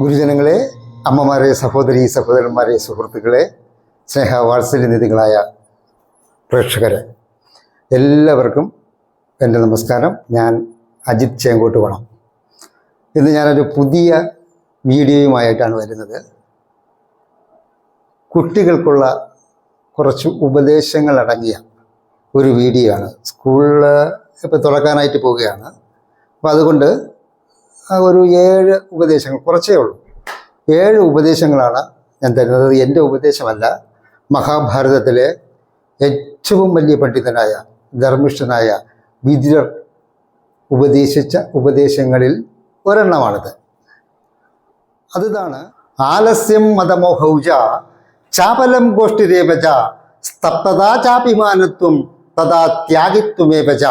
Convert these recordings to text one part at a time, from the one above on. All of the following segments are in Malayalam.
ഗുരുജനങ്ങളെ അമ്മമാരെ സഹോദരി സഹോദരന്മാരെ സുഹൃത്തുക്കളെ സ്നേഹ വാത്സല്യനിധികളായ പ്രേക്ഷകരെ എല്ലാവർക്കും എന്റെ നമസ്കാരം. ഞാൻ അജിത് ചേങ്കോട്ട് വേണം. ഇന്ന് ഞാനൊരു പുതിയ വീഡിയോയുമായിട്ടാണ് വരുന്നത്. കുട്ടികൾക്കുള്ള കുറച്ച് ഉപദേശങ്ങൾ അടങ്ങിയ ഒരു വീഡിയോ ആണ് സ്കൂളിൽ ഇപ്പോൾ തുറക്കാനായിട്ട് പോവുകയാണ്. അപ്പോൾ അതുകൊണ്ട് ഒരു ഏഴ് ഉപദേശങ്ങൾ കുറച്ചേ ഉള്ളൂ. ഏഴ് ഉപദേശങ്ങളാണ് ഞാൻ തരുന്നത്. എന്റെ ഉപദേശമല്ല. മഹാഭാരതത്തിലെ ഏറ്റവും വലിയ പണ്ഡിതനായ ധർമ്മിഷ്ഠനായ വിദുരർ ഉപദേശിച്ച ഉപദേശങ്ങളിൽ ഒരെണ്ണമാണിത്. അതിതാണ് ആലസ്യം മതമോഹൗജ ചാപലം ഗോഷ്ഠിരേവച സ്തപ്തതാ ചാഭിമാനത്വം തഥാ ത്യാഗിത്വമേവച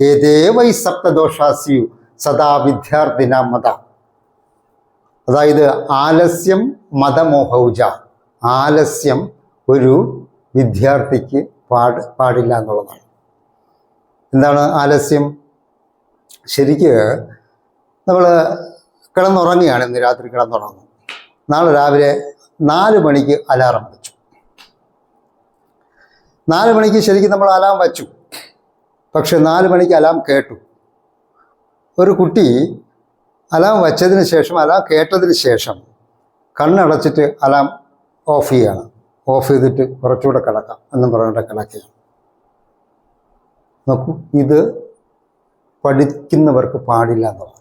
ഏതേ വൈ സപ്തദോഷാസ്യു സദാ വിദ്യാർത്ഥിന മത. അതായത് ആലസ്യം മതമോഹൗജ. ആലസ്യം ഒരു വിദ്യാർത്ഥിക്ക് പാട് പാടില്ല എന്നുള്ളതാണ്. എന്താണ് ആലസ്യം? ശരിക്ക് നമ്മൾ കിടന്നുറങ്ങിയാണ് ഇന്ന് രാത്രി കിടന്നുറങ്ങും നാളെ രാവിലെ നാല് മണിക്ക് അലാറം വെച്ചു. നാല് മണിക്ക് ശരിക്കും നമ്മൾ അലാം വച്ചു. പക്ഷെ നാല് മണിക്ക് അലാം കേട്ടു. ഒരു കുട്ടി അലാം വച്ചതിന് ശേഷം അലാം കേട്ടതിന് ശേഷം കണ്ണടച്ചിട്ട് അലാം ഓഫ് ചെയ്യണം. ഓഫ് ചെയ്തിട്ട് കുറച്ചുകൂടെ കിടക്കാം എന്നും പറഞ്ഞിട്ട് കിടക്കുകയാണ്. നോക്കൂ ഇത് പഠിക്കുന്നവർക്ക് പാടില്ല എന്ന് പറഞ്ഞു.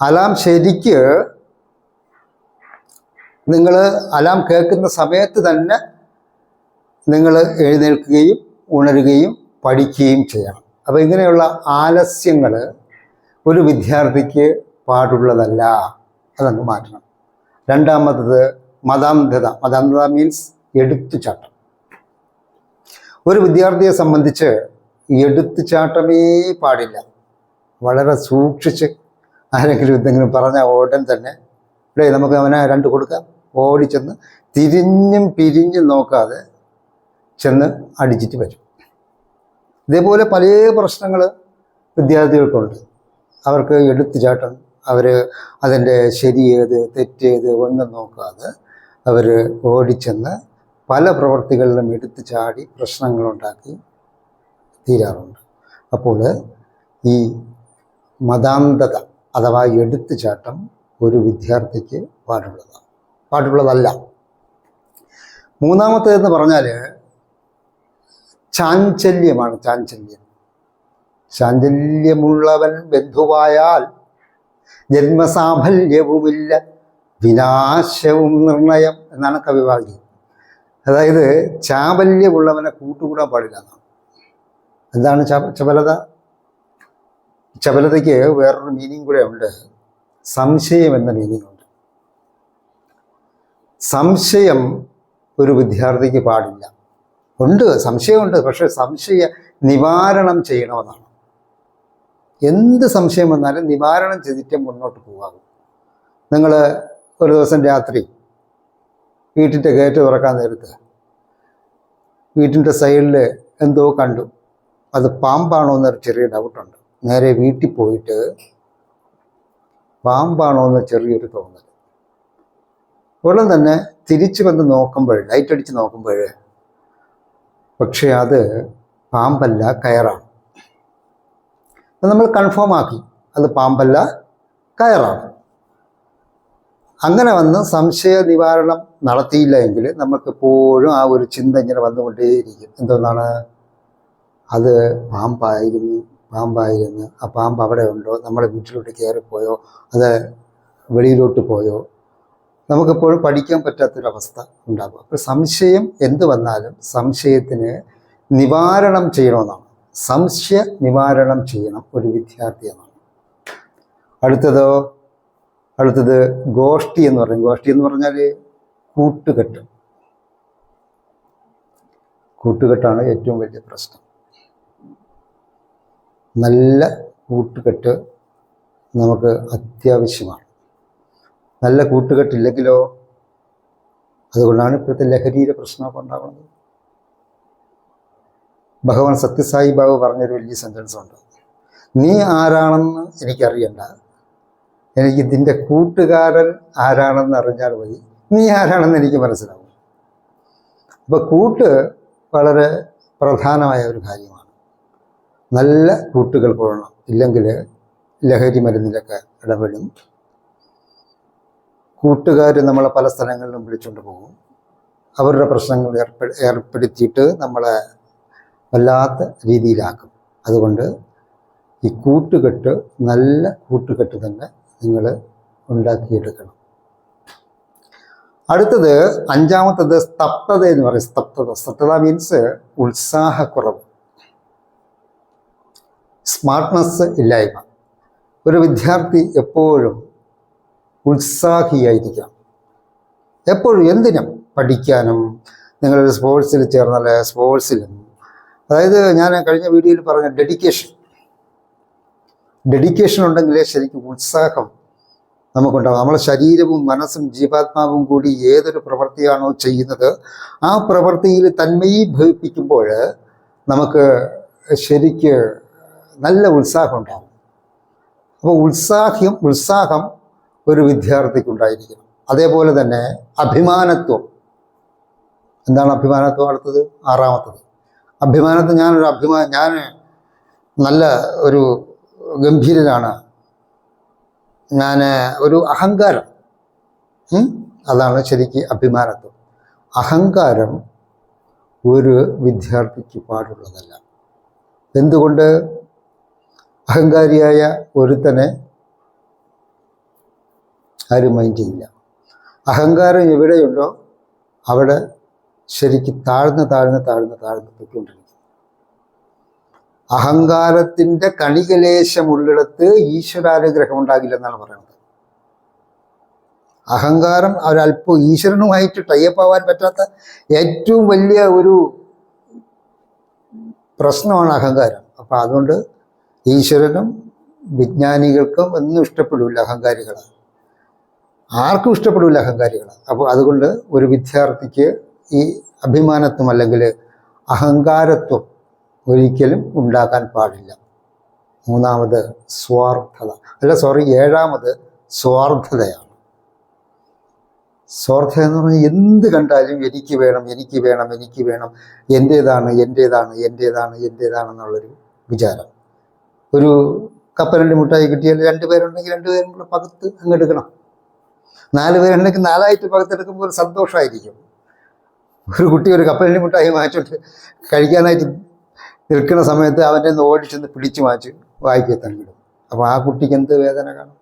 അലാം ശരിക്ക് നിങ്ങൾ അലാം കേൾക്കുന്ന സമയത്ത് തന്നെ നിങ്ങൾ എഴുന്നേൽക്കുകയും ഉണരുകയും പഠിക്കുകയും ചെയ്യണം. അപ്പോൾ ഇങ്ങനെയുള്ള ആലസ്യങ്ങൾ ഒരു വിദ്യാർത്ഥിക്ക് പാടുള്ളതല്ല അതങ്ങ് മാറ്റണം. രണ്ടാമത്തത് മതാന്ധത. മതാന്ധത മീൻസ് എടുത്തുചാട്ടം. ഒരു വിദ്യാർത്ഥിയെ സംബന്ധിച്ച് എടുത്തുചാട്ടമേ പാടില്ല. വളരെ സൂക്ഷിച്ച് ആരെങ്കിലും എന്തെങ്കിലും പറഞ്ഞാൽ ഉടൻ തന്നെ ഇവിടെ നമുക്ക് അവനെ രണ്ട് കൊടുക്കാം. ഓടിച്ചെന്ന് തിരിഞ്ഞും പിരിഞ്ഞും നോക്കാതെ ചെന്ന് അടിച്ചിട്ട് വരും. ഇതേപോലെ പല പ്രശ്നങ്ങൾ വിദ്യാർത്ഥികൾക്കുണ്ട്. അവർക്ക് എടുത്തു ചാട്ടം അവർ അതിന്റെ ശരിയേത് തെറ്റേത് ഒന്നും നോക്കാതെ അവർ ഓടിച്ചെന്ന് പല പ്രവർത്തികളിലും എടുത്തു ചാടി പ്രശ്നങ്ങളുണ്ടാക്കി തീരാറുണ്ട്. അപ്പോൾ ഈ മതാന്തത അഥവാ എടുത്തു ചാട്ടം ഒരു വിദ്യാർത്ഥിക്ക് പാടുള്ളതാണ്. പാടുള്ളതല്ല. മൂന്നാമത്തേതെന്ന് പറഞ്ഞാൽ ചാഞ്ചല്യമാണ് ചാഞ്ചല്യം. ചാഞ്ചല്യമുള്ളവൻ ബന്ധുവായാൽ ജന്മസാഫല്യവുമില്ല. വിനാശവും നിർണയം എന്നാണ് കവിവാക്യം അതായത് ചാബല്യമുള്ളവനെ കൂട്ടുകൂടാൻ പാടില്ല എന്നാണ്. എന്താണ് ചപലത? ചപലതയ്ക്ക് വേറൊരു മീനിങ് കൂടെ ഉണ്ട്. സംശയം എന്ന മീനിങ് ഉണ്ട്. സംശയം ഒരു വിദ്യാർത്ഥിക്ക് പാടില്ല. ഉണ്ട് സംശയമുണ്ട് പക്ഷെ സംശയ നിവാരണം ചെയ്യണമെന്നാണ്. എന്ത് സംശയം വന്നാലും നിവാരണം ചെയ്തിട്ടേ മുന്നോട്ട് പോകാവൂ നിങ്ങൾ ഒരു ദിവസം രാത്രി വീട്ടിന്റെ ഗേറ്റ് തുറക്കാൻ നേരത്ത് വീട്ടിന്റെ സൈഡിൽ എന്തോ കണ്ടു. അത് പാമ്പാണോ എന്നൊരു ചെറിയ ഡൗട്ടുണ്ട് നേരെ വീട്ടിൽ പോയിട്ട് പാമ്പാണോ എന്ന് ചെറിയൊരു തോന്നൽ. ഉടൻ തന്നെ തിരിച്ചു വന്ന് നോക്കുമ്പോൾ ലൈറ്റ് അടിച്ച് നോക്കുമ്പോൾ പക്ഷേ അത് പാമ്പല്ല കയറാണ്. നമ്മൾ കൺഫേം ആക്കി. അത് പാമ്പല്ല കയറാണ്. അങ്ങനെ വന്ന് സംശയ നിവാരണം നടത്തിയില്ല എങ്കിൽ നമുക്ക് എപ്പോഴും ആ ഒരു ചിന്ത ഇങ്ങനെ വന്നുകൊണ്ടേയിരിക്കും. എന്തെന്നാണ്? അത് പാമ്പായിരുന്നു പാമ്പായിരുന്നു. ആ പാമ്പ് അവിടെ ഉണ്ടോ? നമ്മുടെ വീട്ടിലോട്ട് കയറിപ്പോയോ? അത് വെളിയിലോട്ട് പോയോ? നമുക്കെപ്പോഴും പഠിക്കാൻ പറ്റാത്തൊരവസ്ഥ ഉണ്ടാകും. അപ്പോൾ സംശയം എന്ത് വന്നാലും സംശയത്തിന് നിവാരണം ചെയ്യണമെന്നാണ്. സംശയ നിവാരണം ചെയ്യണം ഒരു വിദ്യാർത്ഥി എന്നാണ്. അടുത്തതോ അടുത്തത് ഗോഷ്ഠി എന്ന് പറയും. ഗോഷ്ഠി എന്ന് പറഞ്ഞാൽ കൂട്ടുകെട്ട്. കൂട്ടുകെട്ടാണ് ഏറ്റവും വലിയ പ്രശ്നം. നല്ല കൂട്ടുകെട്ട് നമുക്ക് അത്യാവശ്യമാണ്. നല്ല കൂട്ടുകെട്ടില്ലെങ്കിലോ അതുകൊണ്ടാണ് ഇപ്പോഴത്തെ ലഹരിയുടെ പ്രശ്നമൊക്കെ ഉണ്ടാകുന്നത്. ഭഗവാൻ സത്യസായി ബാബു പറഞ്ഞൊരു വലിയ സെന്റൻസ് ഉണ്ട് നീ ആരാണെന്ന് എനിക്കറിയണ്ട. എനിക്ക് ഇതിന്റെ കൂട്ടുകാരൻ ആരാണെന്ന് അറിഞ്ഞാൽ മതി. നീ ആരാണെന്ന് എനിക്ക് മനസ്സിലാവും. അപ്പോൾ കൂട്ട് വളരെ പ്രധാനമായ ഒരു കാര്യമാണ്. നല്ല കൂട്ടുകൾ കൊള്ളണം. ഇല്ലെങ്കിൽ ലഹരി മരുന്നിലൊക്കെ ഇടപെടും. കൂട്ടുകാർ നമ്മളെ പല സ്ഥലങ്ങളിലും വിളിച്ചുകൊണ്ട് പോകും. അവരുടെ പ്രശ്നങ്ങൾ ഏർപ്പെ ഏർപ്പെടുത്തിയിട്ട് നമ്മളെ വല്ലാത്ത രീതിയിലാക്കും. അതുകൊണ്ട് ഈ കൂട്ടുകെട്ട് നല്ല കൂട്ടുകെട്ട് തന്നെ നിങ്ങൾ ഉണ്ടാക്കിയെടുക്കണം. അടുത്തത് അഞ്ചാമത്തത് സ്തബ്ധത എന്ന് പറയും. സ്തബ്ധത. സ്തബ്ധത മീൻസ് ഉത്സാഹക്കുറവ്. സ്മാർട്ട്നെസ് ഇല്ലായ്മ. ഒരു വിദ്യാർത്ഥി എപ്പോഴും ഉത്സാഹിയായിരിക്കണം. എപ്പോഴും എന്തിനും പഠിക്കാനും നിങ്ങളൊരു സ്പോർട്സിൽ ചേർന്നാൽ സ്പോർട്സിലും അതായത് ഞാൻ കഴിഞ്ഞ വീഡിയോയിൽ പറഞ്ഞ ഡെഡിക്കേഷൻ ഡെഡിക്കേഷൻ ഉണ്ടെങ്കിലേ ശരിക്കും ഉത്സാഹം നമുക്കുണ്ടാകും നമ്മളെ ശരീരവും മനസ്സും ജീവാത്മാവും കൂടി ഏതൊരു പ്രവൃത്തിയാണോ ചെയ്യുന്നത് ആ പ്രവൃത്തിയിൽ തന്മയീഭവിപ്പിക്കുമ്പോൾ നമുക്ക് ശരിക്ക് നല്ല ഉത്സാഹം ഉണ്ടാവും. അപ്പോൾ ഉത്സാഹ്യം ഉത്സാഹം ഒരു വിദ്യാർത്ഥിക്കുണ്ടായിരിക്കണം. അതേപോലെ തന്നെ അഭിമാനത്വം. എന്താണ് അഭിമാനത്വം അടുത്തത്? ആറാമത്തത്. അഭിമാനത്വം ഞാനൊരു അഭിമാ ഞാൻ നല്ല ഒരു ഗംഭീരനാണ് ഞാൻ ഒരു അഹങ്കാരം. അതാണ് ശരിക്ക് അഭിമാനത്വം അഹങ്കാരം ഒരു വിദ്യാർത്ഥിക്ക് പാടുള്ളതല്ല. എന്തുകൊണ്ട്? അഹങ്കാരിയായ ഒരുത്തനെ ആരും മൈൻഡ് ചെയ്യില്ല. അഹങ്കാരം എവിടെയുണ്ടോ അവിടെ ശരിക്ക് താഴ്ന്ന് താഴ്ന്ന് താഴ്ന്ന് താഴ്ന്ന് അഹങ്കാരത്തിന്റെ അഹങ്കാരത്തിന്റെ കണികലേശമുള്ളിടത്ത് ഈശ്വരാനുഗ്രഹം ഉണ്ടാകില്ലെന്നാണ് പറയുന്നത്. അഹങ്കാരം ഒരല്പം ഈശ്വരനുമായിട്ട് ടൈപ്പ് ആവാൻ പറ്റാത്ത ഏറ്റവും വലിയ ഒരു പ്രശ്നമാണ് അഹങ്കാരം. അപ്പം അതുകൊണ്ട് ഈശ്വരനും വിജ്ഞാനികൾക്കും ഒന്നും ഇഷ്ടപ്പെടില്ല അഹങ്കാരികൾ ആർക്കും ഇഷ്ടപ്പെടില്ല അഹങ്കാരികൾ അപ്പോൾ അതുകൊണ്ട് ഒരു വിദ്യാർത്ഥിക്ക് ഈ അഭിമാനത്വം അല്ലെങ്കിൽ അഹങ്കാരത്വം ഒരിക്കലും ഉണ്ടാക്കാൻ പാടില്ല. മൂന്നാമത് സ്വാർത്ഥത. അല്ല സോറി ഏഴാമത് സ്വാർത്ഥതയാണ്. സ്വാർത്ഥത എന്ന് പറഞ്ഞാൽ എന്ത് കണ്ടാലും എനിക്ക് വേണം എനിക്ക് വേണം എനിക്ക് വേണം എന്റേതാണ് എന്റേതാണ് എന്റേതാണ് എന്റേതാണെന്നുള്ളൊരു വിചാരം. ഒരു കപ്പലണ്ടി മുട്ടായി കിട്ടിയാൽ രണ്ട് പേരുണ്ടെങ്കിൽ രണ്ട് പേരും കൂടെ പകുത്ത് അങ്ങ് എടുക്കണം. നാല് പേരുണ്ടെങ്കിൽ നാലായിട്ട് പകുത്തെടുക്കുമ്പോൾ ഒരു സന്തോഷമായിരിക്കും. ഒരു കുട്ടി ഒരു കപ്പലിന് മുട്ടായി വാങ്ങിച്ചോണ്ട് കഴിക്കാനായിട്ട് നിൽക്കുന്ന സമയത്ത് അവന്റെ നിന്ന് ഓടിച്ചെന്ന് പിടിച്ചു മാറ്റി വായിക്കുക തങ്ങിടും അപ്പോൾ ആ കുട്ടിക്ക് എന്ത് വേദന കാണും?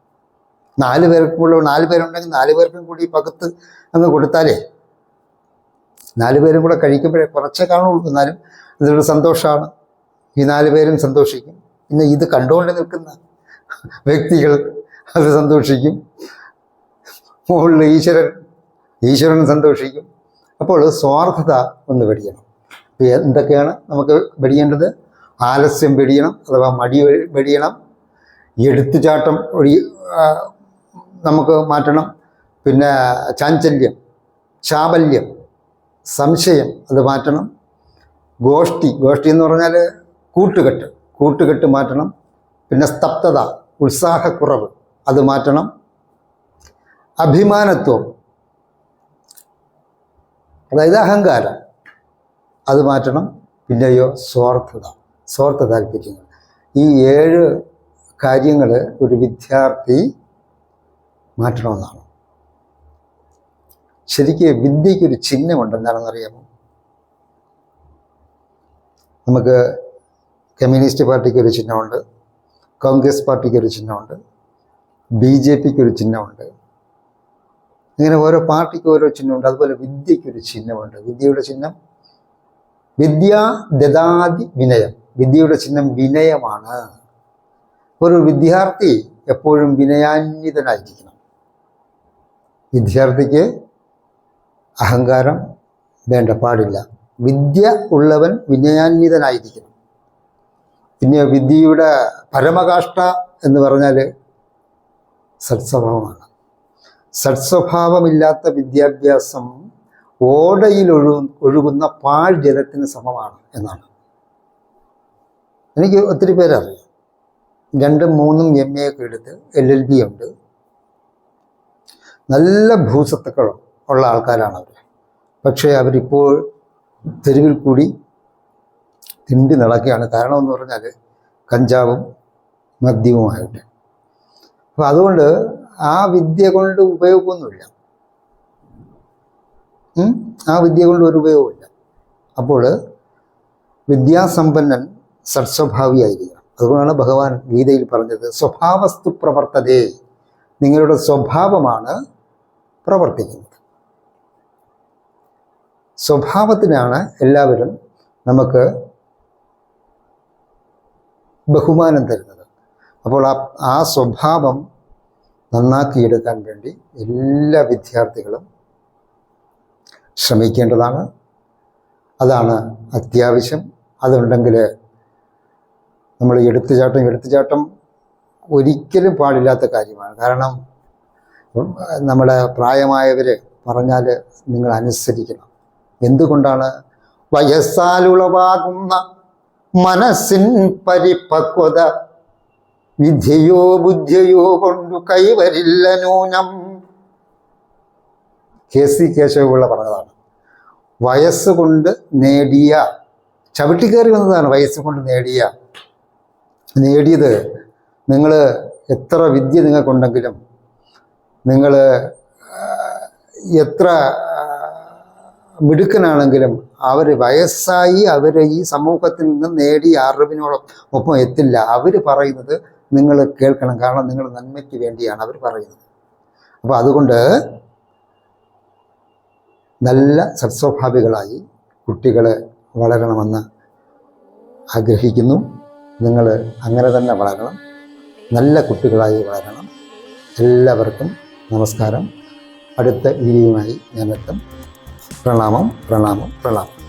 നാല് പേർക്കുള്ള നാല് പേരുണ്ടെങ്കിൽ നാല് പേർക്കും കൂടി പകത്ത് അങ്ങ് കൊടുത്താലേ? നാല് പേരും കൂടെ കഴിക്കുമ്പോഴേ കുറച്ചേ കാണുള്ളൂ. എന്നാലും അതൊരു സന്തോഷമാണ്. ഈ നാല് പേരും സന്തോഷിക്കും. പിന്നെ ഇത് കണ്ടുകൊണ്ട് നിൽക്കുന്ന വ്യക്തികൾ അത് സന്തോഷിക്കും. മുകളിൽ ഈശ്വരൻ ഈശ്വരൻ സന്തോഷിക്കും. അപ്പോൾ സ്വാർത്ഥത ഒന്ന് വെടിയണം. എന്തൊക്കെയാണ് നമുക്ക് വെടിയേണ്ടത്? ആലസ്യം വെടിയണം അഥവാ മടി വെടിയണം. എടുത്തുചാട്ടം ഒഴി നമുക്ക് മാറ്റണം. പിന്നെ ചാഞ്ചല്യം ചാബല്യം സംശയം അത് മാറ്റണം. ഗോഷ്ഠി ഗോഷ്ഠി എന്ന് പറഞ്ഞാൽ കൂട്ടുകെട്ട് കൂട്ടുകെട്ട് മാറ്റണം. പിന്നെ സ്തബ്ധത ഉത്സാഹക്കുറവ് അത് മാറ്റണം. അഭിമാനത്വം അതായത് അഹങ്കാരം. അത് മാറ്റണം. പിന്നെയോ സ്വാർത്ഥത. സ്വാർത്ഥ താല്പര്യങ്ങൾ. ഈ ഏഴ് കാര്യങ്ങൾ ഒരു വിദ്യാർത്ഥി മാറ്റണമെന്നാണ്. ശരിക്ക് വിദ്യയ്ക്കൊരു ചിഹ്നമുണ്ട്. എന്താണെന്നറിയാമോ? നമുക്ക് കമ്മ്യൂണിസ്റ്റ് പാർട്ടിക്ക് ഒരു ചിഹ്നമുണ്ട്. കോൺഗ്രസ് പാർട്ടിക്ക് ഒരു ചിഹ്നമുണ്ട്. ബി ജെ പിക്ക് ഒരു ചിഹ്നമുണ്ട്. ഇങ്ങനെ ഓരോ പാർട്ടിക്ക് ഓരോ ചിഹ്നമുണ്ട്. അതുപോലെ വിദ്യയ്ക്ക് ഒരു ചിഹ്നമുണ്ട്. വിദ്യയുടെ ചിഹ്നം വിദ്യ ദദാതി വിനയം. വിദ്യയുടെ ചിഹ്നം വിനയമാണ്. ഒരു വിദ്യാർത്ഥി എപ്പോഴും വിനയാന്വിതനായിരിക്കണം. വിദ്യാർത്ഥിക്ക് അഹങ്കാരം വേണ്ട പാടില്ല വിദ്യ ഉള്ളവൻ വിനയാന്വിതനായിരിക്കണം. പിന്നെ വിദ്യയുടെ പരമകാഷ്ട എന്ന് പറഞ്ഞാൽ സത്സ്വഭാവമാണ് സത്സ്വഭാവമില്ലാത്ത വിദ്യാഭ്യാസം ഓടയിൽ ഒഴു ഒഴുകുന്ന പാൽ ജലത്തിന് സമമാണ് എന്നാണ്. എനിക്ക് ഒത്തിരി പേരറിയാം. രണ്ടും മൂന്നും എം എ ഒക്കെ എടുത്ത് എൽ എൽ ബി ഉണ്ട്. നല്ല ഭൂസത്തുക്കൾ ഉള്ള ആൾക്കാരാണ് അവർ പക്ഷേ അവരിപ്പോൾ തെരുവിൽ കൂടി തിണ്ടി നടക്കുകയാണ്. കാരണം എന്ന് പറഞ്ഞാൽ കഞ്ചാവും മദ്യവുമായിട്ട്. അപ്പം അതുകൊണ്ട് ആ വിദ്യ കൊണ്ട് ഉപയോഗമൊന്നുമില്ല. ആ വിദ്യ കൊണ്ട് ഒരു ഉപയോഗമില്ല. അപ്പോൾ വിദ്യാസമ്പന്നൻ സത്സ്വഭാവിയായിരിക്കണം അതുകൊണ്ടാണ് ഭഗവാൻ ഗീതയിൽ പറഞ്ഞത് സ്വഭാവസ്തു പ്രവർത്തതേ. നിങ്ങളുടെ സ്വഭാവമാണ് പ്രവർത്തിക്കുന്നത്. സ്വഭാവത്തിനാണ് എല്ലാവരും നമുക്ക് ബഹുമാനം തരുന്നത്. അപ്പോൾ ആ ആ സ്വഭാവം നന്നാക്കിയെടുക്കാൻ വേണ്ടി എല്ലാ വിദ്യാർത്ഥികളും ശ്രമിക്കേണ്ടതാണ്. അതാണ് അത്യാവശ്യം. അതുണ്ടെങ്കിൽ നമ്മൾ എടുത്തുചാട്ടം എടുത്തുചാട്ടം ഒരിക്കലും പാടില്ലാത്ത കാര്യമാണ്. കാരണം നമ്മുടെ പ്രായമായവർ പറഞ്ഞാൽ നിങ്ങൾ അനുസരിക്കണം എന്തുകൊണ്ടാണ്? വയസ്സാലുളവാകുന്ന മനസ്സിൻ പരിപക്വത വിദ്യയോ ബുദ്ധിയോ കൊണ്ടു കൈവരില്ല നൂനം കെ സി കേശവപിള്ള പറഞ്ഞതാണ്. വയസ്സുകൊണ്ട് നേടിയ ചവിട്ടിക്കയറി വന്നതാണ് വയസ്സുകൊണ്ട് നേടിയ. നേടിയത് നിങ്ങൾ എത്ര വിദ്യ നിങ്ങൾക്കുണ്ടെങ്കിലും നിങ്ങൾ എത്ര മിടുക്കനാണെങ്കിലും അവർ വയസ്സായി അവരെ ഈ സമൂഹത്തിൽ നിന്ന് നേടിയ അറിവിനോളം ഒപ്പം എത്തില്ല. അവർ പറയുന്നത് നിങ്ങൾ കേൾക്കണം. കാരണം നിങ്ങൾ നന്മയ്ക്ക് വേണ്ടിയാണ് അവർ പറയുന്നത്. അപ്പോൾ അതുകൊണ്ട് നല്ല സത്സ്വഭാവികളായി കുട്ടികൾ വളരണമെന്ന് ആഗ്രഹിക്കുന്നു. നിങ്ങൾ അങ്ങനെ തന്നെ വളരണം. നല്ല കുട്ടികളായി വളരണം. എല്ലാവർക്കും നമസ്കാരം. അടുത്ത വീഡിയോയുമായി ഞാനെത്തും പ്രണാമം പ്രണാമം പ്രണാമം.